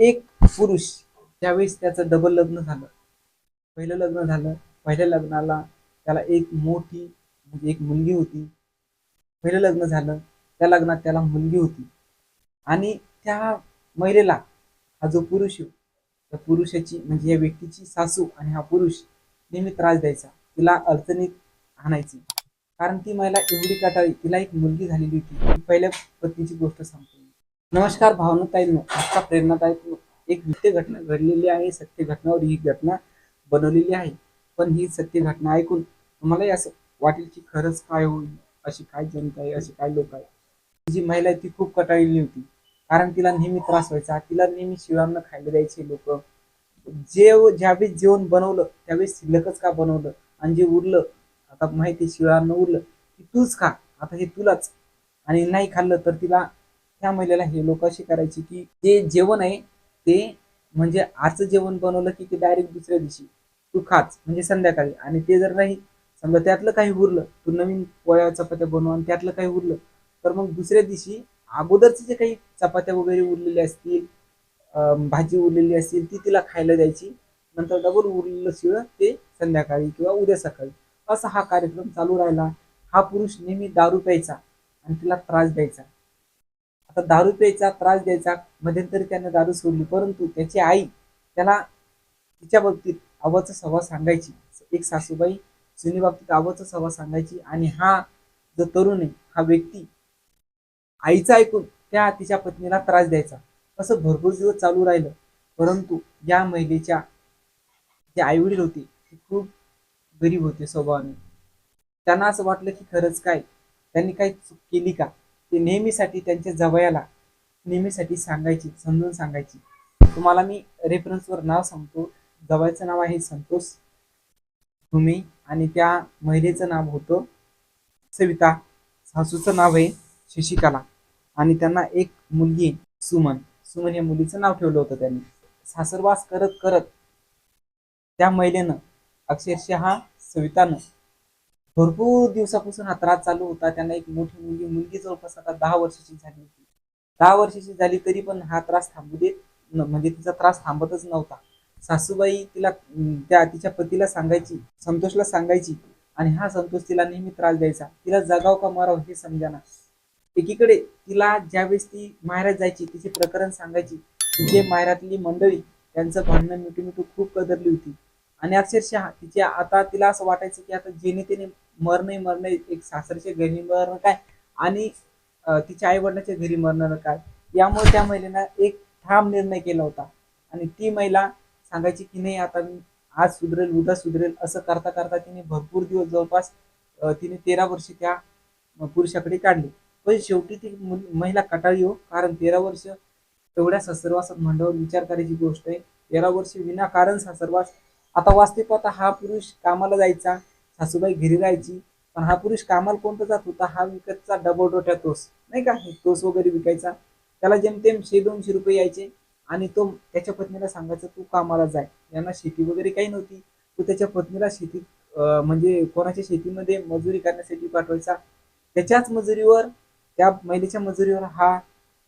एक पुरुष ज्यावेळेस त्याचं डबल लग्न झालं पहिलं लग्न झालं पहिल्या लग्नाला त्याला एक मोठी म्हणजे एक मुलगी होती. पहिलं लग्न झालं त्या लग्नात त्याला मुलगी होती. आणि त्या महिलेला हा जो पुरुष आहे त्या पुरुषाची म्हणजे या व्यक्तीची सासू आणि हा पुरुष नेहमी त्रास द्यायचा तिला अडचणीत आणायची. कारण ती महिला एवढी काटाळी तिला एक मुलगी झालेली होती. पहिल्या पत्नीची गोष्ट सांगतो. नमस्कार भावनाताईंनो आजचा प्रेरणादायक. एक सत्य घटना घडलेली आहे सत्य घटनावर ही घटना बनवलेली आहे. पण ही सत्य घटना ऐकून तुम्हालाही असं वाटेल की खरंच काय होईल अशी काय जनता आहे अशी काय लोक आहे जी महिला आहे ती खूप कटाळलेली होती. कारण तिला नेहमी त्रास व्हायचा. तिला नेहमी शिवांना खायला द्यायचे लोक. जे ज्यावेळेस जेवण बनवलं त्यावेळेस शिल्लकच का बनवलं? आणि जे उरलं आता माहिती शिळानं उरलं की तूच खा. आता हे तुलाच. आणि नाही खाल्लं तर तिला त्या महिलेला हे लोक अशी करायची की जे जेवण आहे ते म्हणजे आजचं जेवण बनवलं की ते डायरेक्ट दुसऱ्या दिवशी. तू खाच म्हणजे संध्याकाळी. आणि ते जर नाही समजा त्यातलं काही उरलं तू नवीन पोळ्या चपात्या बनव आणि त्यातलं काही उरलं तर मग दुसऱ्या दिवशी अगोदरचे जे काही चपात्या वगैरे उरलेले असतील भाजी उरलेली असतील ती तिला खायला द्यायची. नंतर डबल उरलेलं शिळं ते संध्याकाळी किंवा उद्या सकाळी. असा हा कार्यक्रम चालू राहिला. हा पुरुष नेहमी दारू प्यायचा आणि तिला त्रास द्यायचा. आता दारू प्यायचा त्रास द्यायचा मध्यंतरी त्यानं दारू सोडली. परंतु त्याची आई त्याला तिच्या बाबतीत आवाचा सवा सांगायची. एक सासूबाई सुनी बाबतीत आवाचा सवा सांगायची. आणि हा जो तरुण आहे हा व्यक्ती आईचा ऐकून त्या तिच्या पत्नीला त्रास द्यायचा. असं भरपूर दिवस चालू राहिलं. परंतु या महिलेच्या जे आईवडील होते ते खूप गरीब होते स्वभावाने. त्यांना असं वाटलं की खरंच काय? त्यांनी काही चूक केली का? ते नेहमीसाठी त्यांच्या जवयाला नेहमीसाठी सांगायची समजून सांगायची. तुम्हाला मी रेफरन्सवर नाव सांगतो. जवळचं नाव आहे संतोष तुम्ही आणि त्या महिलेचं नाव होतं सविता. सासूचं नाव आहे शशिकला आणि त्यांना एक मुलगी सुमन. सुमन या मुलीचं नाव ठेवलं होतं त्यांनी. सासरवास करत करत त्या महिलेनं अक्षरशः सवितानं भरपूर दिवसापासून हा त्रास चालू होता. त्यांना एक मोठी मुलगी मुलगी जवळपास आता दहा वर्षाची झाली होती. दहा वर्षाची झाली तरी पण हा त्रास थांबू देत म्हणजे तिचा त्रास थांबतच नव्हता. सासूबाई तिला त्या तिच्या पतीला सांगायची संतोषला सांगायची आणि हा संतोष तिला नेहमी त्रास द्यायचा. तिला जगाव का माराव हे समजाना. एकीकडे तिला ज्यावेळेस ती माहेरात जायची तिचे प्रकरण सांगायची तिचे माहेरातली मंडळी त्यांचं भांडणं मिठू मिठू खूप कदरली होती. आणि अक्षरशः तिच्या आता तिला असं वाटायचं की आता जेणे तेने मरणे मरणे एक सासरच्या घरी मरणं काय? आणि तिच्या आई वडिलाच्या घरी मरणार काय? यामुळे त्या महिलेनं एक ठाम निर्णय केला होता. आणि ती महिला सांगायची की नाही आता मी आज सुधरेल उद्या सुधरेल असं करता करता तिने भरपूर दिवस जवळपास तिने तेरा वर्ष त्या पुरुषाकडे काढली. पण शेवटी ती महिला कटाळी हो कारण तेरा वर्ष एवढ्या सासरवासात मंडळावर विचार करायची गोष्ट आहे. तेरा वर्ष विनाकारण सासरवास. आता वास्तविक आता हा पुरुष कामाला जायचा. सासूबाई घरी राहायची पण हा पुरुष कामाला कोणता जात होता हा विकतचा डबल रोट्या तोस नाही का? हे तोस वगैरे विकायचा. त्याला जेमतेम शे दोनशे रुपये यायचे आणि तो त्याच्या पत्नीला सांगायचा तू कामाला जाय. यांना शेती वगैरे काही नव्हती. तो त्याच्या पत्नीला शेतीत म्हणजे कोणाच्या शेतीमध्ये मजुरी करण्यासाठी पाठवायचा. त्याच्याच मजुरीवर त्या महिलेच्या मजुरीवर हा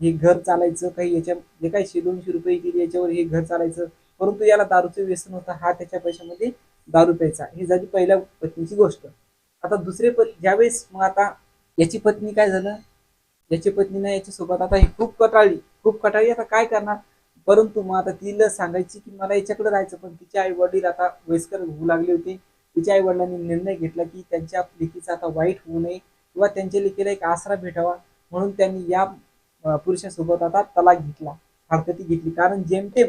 हे घर चालायचं काही याच्या जे काही शे दोनशे रुपये येतील याच्यावर हे घर चालायचं. परंतु याला दारूचं व्यसन होतं. हा त्याच्या पैशामध्ये दारू प्यायचा. ही झाली पहिल्या पत्नीची गोष्ट. आता दुसरे पत ज्यावेळेस मग आता याची पत्नी काय झालं? याची पत्नीनं याच्यासोबत आता ही खूप कटाळली. खूप कटाळली. आता काय करणार? परंतु मग आता तिला सांगायची की मला याच्याकडे राहायचं पण तिचे आई वडील आता वयस्कर होऊ लागले होते. तिच्या आई वडिलांनी निर्णय घेतला की त्यांच्या लेकीचा आता वाईट होऊ नये किंवा त्यांच्या लेकीला एक आसरा भेटावा म्हणून त्यांनी या पुरुषासोबत आता तलाक घेतला. हरकती घेतली. कारण जेमतेम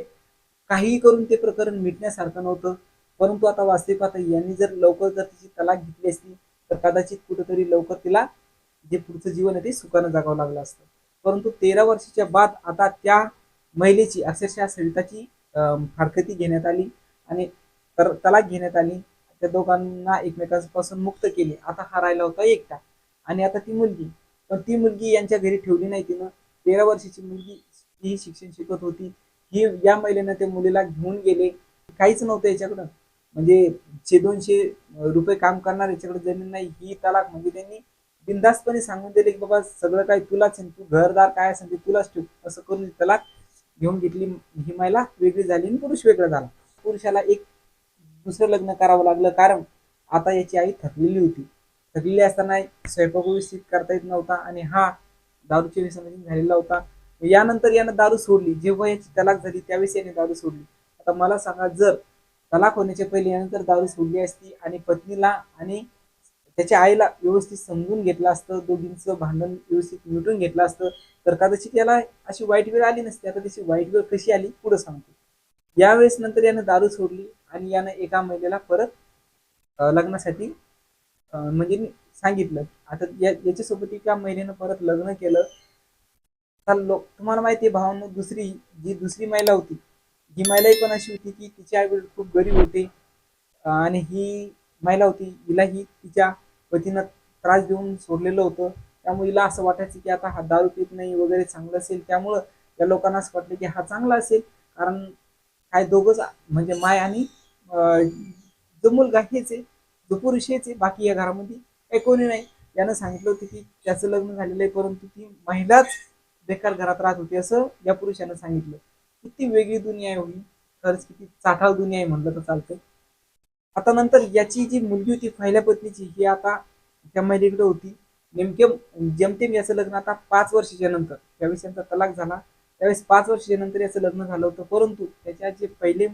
काहीही करून ते प्रकरण मिटण्यासारखं नव्हतं. परंतु आता वास्तविक आता यांनी जर लवकर जर तिची तलाक घेतली असती तर कदाचित कुठेतरी लवकर तिला जे पुढचं जीवन आहे ते सुखानं जगावं लागलं असतं. परंतु तेरा वर्षाच्या बाद आता त्या महिलेची अक्षरशः सविताची हरकती फारकती घेण्यात आली आणि तर तलाक घेण्यात आली. त्या दोघांना एकमेकांपासून मुक्त केले. आता हा राहिला होता एकटा. आणि आता ती मुलगी. पण ती मुलगी यांच्या घरी ठेवली नाही तिनं. तेरा वर्षाची मुलगी ही शिक्षण शिकत होती. ही या महिलेनं त्या मुलीला घेऊन गेले. काहीच नव्हतं याच्याकडं. म्हणजे शे दोनशे रुपये काम करणार याच्याकडे जमीन नाही ही तलाक. म्हणजे त्यांनी बिंदास्तपणे सांगून दिले की बाबा सगळं काही तुलाच आहे तू घरदार काय असेल ते तुलाच ठेव. असं करून तलाक घेऊन घेतली. ही महिला वेगळी झाली आणि पुरुष वेगळा झाला. पुरुषाला एक दुसरं लग्न करावं लागलं कारण आता याची आई थकलेली होती. थकलेली असताना स्वयंपाक व्यवस्थित करता येत नव्हता आणि हा दारूच्या व्यसनाधीन झालेला होता. यानंतर यानं दारू सोडली. जेव्हा याची तलाक झाली त्यावेळेस याने दारू सोडली. आता मला सांगा जर तलाक होण्याच्या पहिले यानंतर दारू सोडली असती आणि पत्नीला आणि त्याच्या आईला व्यवस्थित समजून घेतलं असतं दोघींचं भांडण व्यवस्थित मिटून घेतलं असतं. तर कदाचित याला अशी वाईट वेळ आली नसती. आता त्याची वाईट वेळ कशी आली पुढे सांगतो. यावेळेस नंतर यानं दारू सोडली आणि यानं एका महिलेला परत लग्नासाठी म्हणजे सांगितलं. आता या याच्यासोबत एका महिलेनं परत लग्न केलं. तर लोक तुम्हाला माहिती आहे भावानं दुसरी जी दुसरी महिला होती ही महिलाही पण अशी होती की तिचे आई वडील खूप गरीब होते. आणि ही महिला होती हिलाही तिच्या पतीनं त्रास देऊन सोडलेलं होतं. त्यामुळे हिला असं वाटायचं की आता हा दारू पित नाही वगैरे चांगलं असेल त्यामुळं या लोकांना असं वाटलं की हा चांगला असेल. कारण काय दोघंच म्हणजे माय आणि जो मुलगा हेच आहे जो पुरुष हेच आहे बाकी या घरामध्ये काही कोणी नाही. यानं सांगितलं होतं की त्याचं लग्न झालेलं आहे परंतु ती महिलाच बेकार घरात राहत होती असं या पुरुषानं सांगितलं. किती वेगळी दुनिया आहे होती खरंच किती चाठाळ दुनिया आहे म्हणलं तर चालतंय. आता नंतर याची जी मुलगी होती पहिल्या पत्नीची ही आता त्या महिलेकडे होती. नेमके जेमतेम याचं लग्न आता पाच वर्षाच्या नंतर त्यावेळेस यांचा तलाक झाला त्यावेळेस पाच वर्षाच्या नंतर याचं लग्न झालं होतं. परंतु त्याच्या जे पहिले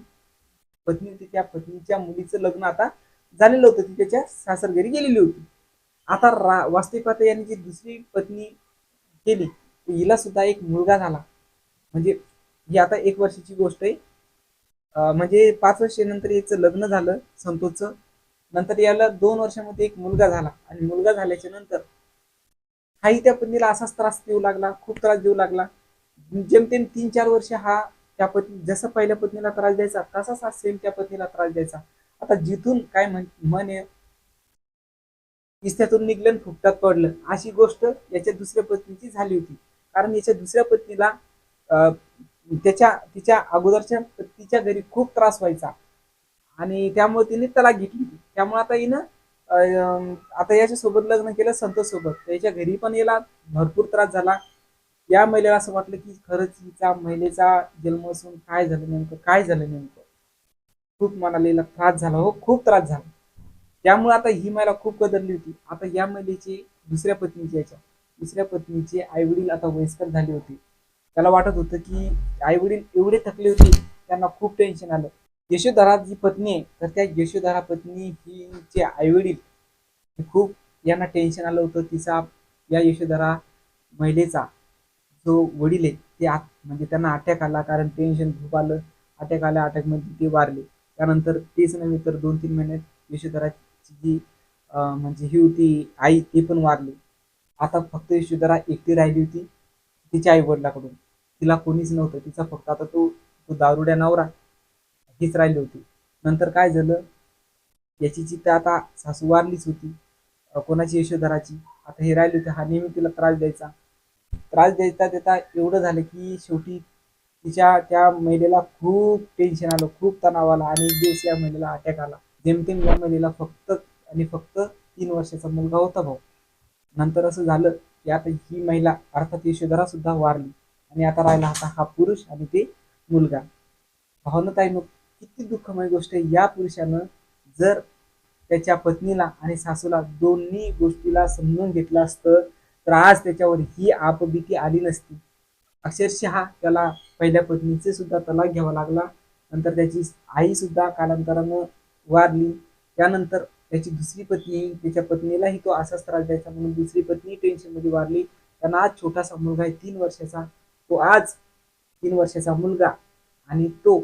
पत्नी होती त्या पत्नीच्या मुलीचं लग्न आता झालेलं होतं. ती त्याच्या सासरघरी गेलेली होती. आता रा वास्तविक पाहता यांनी जी दुसरी पत्नी केली हिला सुद्धा एक मुलगा झाला. म्हणजे ही आता एक वर्षाची गोष्ट आहे. म्हणजे पाच वर्षानंतर याचं लग्न झालं संतोषचं. नंतर याला दोन वर्षामध्ये एक मुलगा झाला आणि मुलगा झाल्याच्यानंतर हाही त्या पत्नीला असाच त्रास देऊ लागला खूप त्रास देऊ लागला. जेमतेम तीन चार वर्ष हा त्या पत्नी जसं पहिल्या पत्नीला त्रास द्यायचा तसाच हा सेम त्या पत्नीला त्रास द्यायचा. आता जिथून काय म्हण आहे इस्त्यातून निघलं फुकटात पडलं. अशी गोष्ट याच्या दुसऱ्या पत्नीची झाली होती. कारण याच्या दुसऱ्या पत्नीला अं, त्याच्या तिच्या अगोदरच्या तिच्या घरी खूप त्रास व्हायचा. आणि त्यामुळे तिने तलाक घेतली. त्यामुळे आता हिनं आता याच्या सोबत लग्न केलं संतोष सोबत त्याच्या घरी पण याला भरपूर त्रास झाला. या महिलेला असं वाटलं की खरंच हिचा महिलेचा जन्म असून काय झालं नेमकं? काय झालं नेमकं? खूप मनाला त्रास झाला हो. खूप त्रास झाला. त्यामुळे आता ही महिला खूप कदरली होती. आता या महिलेची दुसऱ्या पत्नीची याच्या दुसऱ्या पत्नीचे आई वडील आता वयस्कर झाले होते. त्याला वाटत होतं की आई वडील एवढे थकले होते त्यांना खूप टेन्शन आलं. यशोधरा जी पत्नी आहे तर त्या यशोधरा पत्नी ही आई वडील खूप यांना टेन्शन आलं होतं. तिचा या यशोधरा महिलेचा जो वडील आहे ते आत म्हणजे त्यांना अटॅक आला कारण टेन्शन खूप आलं. अटॅक आल्या अटॅकमध्ये ते वारले. त्यानंतर तेच नव्हे तर दोन तीन महिन्यात यशोधराची जी म्हणजे ही होती आई ती पण वारली. आता फक्त यशोधरा एकटी राहिली होती. तिच्या आई वडिलाकडून तिला कोणीच नव्हतं. तिचा फक्त आता तो तो दारुड्या नवरा हीच राहिली होती. नंतर काय झालं? याची चित्त आता सासू वारलीच होती. कोणाची यशोधराची? आता हे राहिली होती. हा नेहमी तिला त्रास द्यायचा. त्रास देता देता एवढं झालं की शेवटी तिच्या त्या महिलेला खूप टेन्शन आलं खूप तणाव आला आणि एक दिवस या महिलेला अटॅक आला. जेमतेम या महिलेला फक्त आणि फक्त तीन वर्षाचा मुलगा होता भाऊ. नंतर असं झालं यात ही महिला अर्थात यशोधरा सुद्धा वारली. आणि आता राहिला आता हा पुरुष आणि ते मुलगा. भावनताईनं किती दुःखमय गोष्ट आहे. या पुरुषानं जर त्याच्या पत्नीला आणि सासूला दोन्ही गोष्टीला समजून घेतलं असतं तर आज त्याच्यावर ही आपबीती आली नसती. अक्षरशः त्याला पहिल्या पत्नीचे सुद्धा तलाक घ्यावा लागला. नंतर त्याची आई सुद्धा कालांतरानं वारली. त्यानंतर त्याची दुसरी पत्नी त्याच्या पत्नीलाही तो असाच त्रास द्यायचा म्हणून दुसरी पत्नी टेन्शनमध्ये वारली. त्यांना आज छोटासा मुलगा आहे तीन वर्षाचा. तो आज तीन वर्षाचा मुलगा आणि तो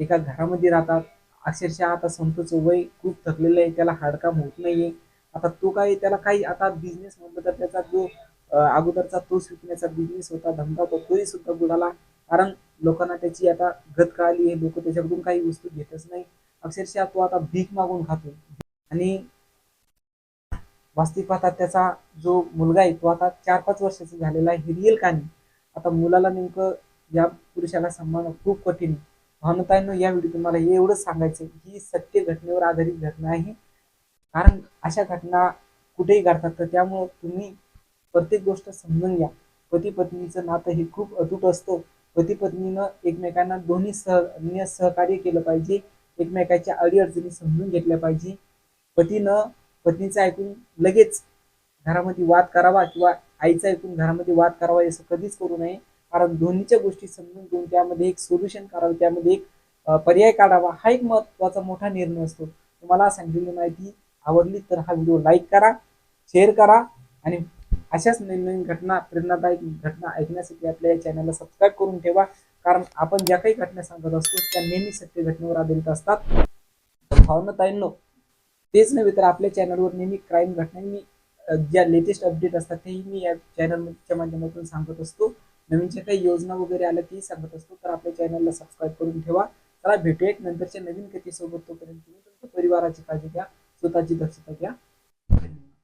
एका घरामध्ये राहतात. अक्षरशः आता संतोचं वय खूप थकलेलं आहे त्याला हाडकाम होत नाहीये. आता तो काय त्याला काही आता बिझनेस म्हटलं तर त्याचा जो अगोदरचा तोच विकण्याचा बिझनेस होता धंदा होता तोही सुद्धा बुडाला. कारण लोकांना त्याची आता गत कळाली आहे लोक त्याच्याकडून काही वस्तू घेतच नाही. अक्षरशः तो आता भीक मागून खातो. आणि वास्तविक पाहता त्याचा जो मुलगा आहे तो आता चार पाच वर्षाचा झालेला आहे. रिअल कहाणी आता मुलाला नेमकं या पुरुषाला सांभाळणं खूप कठीण आहे. भावनताईनं या व्हिडिओ तुम्हाला एवढंच सांगायचं ही सत्य घटनेवर आधारित घटना आहे. कारण अशा घटना कुठेही घडतात तर त्यामुळं तुम्ही प्रत्येक गोष्ट समजून घ्या. पती पत्नीचं नातं हे खूप अतूट असतं. पती पत्नीनं एकमेकांना दोन्ही सह अन्य सहकार्य केलं पाहिजे. एकमेकाच्या अडीअडचणी समजून घेतल्या पाहिजे. पतीनं पत्नीचं ऐकून लगेच घरामध्ये वाद करावा किंवा आईचं ऐकून घरामध्ये वाद करावा असं कधीच करू नये. कारण दोन्हीच्या गोष्टी समजून घेऊन त्यामध्ये एक सोल्युशन करावं त्यामध्ये एक पर्याय काढावा हा एक महत्त्वाचा मोठा निर्णय असतो. तुम्हाला सांगितलेली माहिती आवडली तर हा व्हिडिओ लाईक करा शेअर करा आणि अशाच नवीन नवीन घटना प्रेरणादायक घटना ऐकण्यासाठी आपल्या या चॅनलला सबस्क्राईब करून ठेवा. कारण आपण ज्या काही घटना सांगत असतो त्या नेहमी सत्य घटनेवर आधारित असतात. भावना भावनाताईंनो तेच नव्हे तर आपल्या चॅनलवर नेहमी क्राईम घटना मी ज्या लेटेस्ट अपडेट असतात तेही मी या चॅनलच्या माध्यमातून सांगत असतो. नवीन ज्या काही योजना वगैरे आल्या तेही सांगत असतो. तर आपल्या चॅनलला सबस्क्राईब करून ठेवा. चला भेटूया एक नंतरच्या नवीन कथेसोबत तोपर्यंत तुम्ही तुमच्या परिवाराची काळजी घ्या स्वतःची दक्षता घ्या.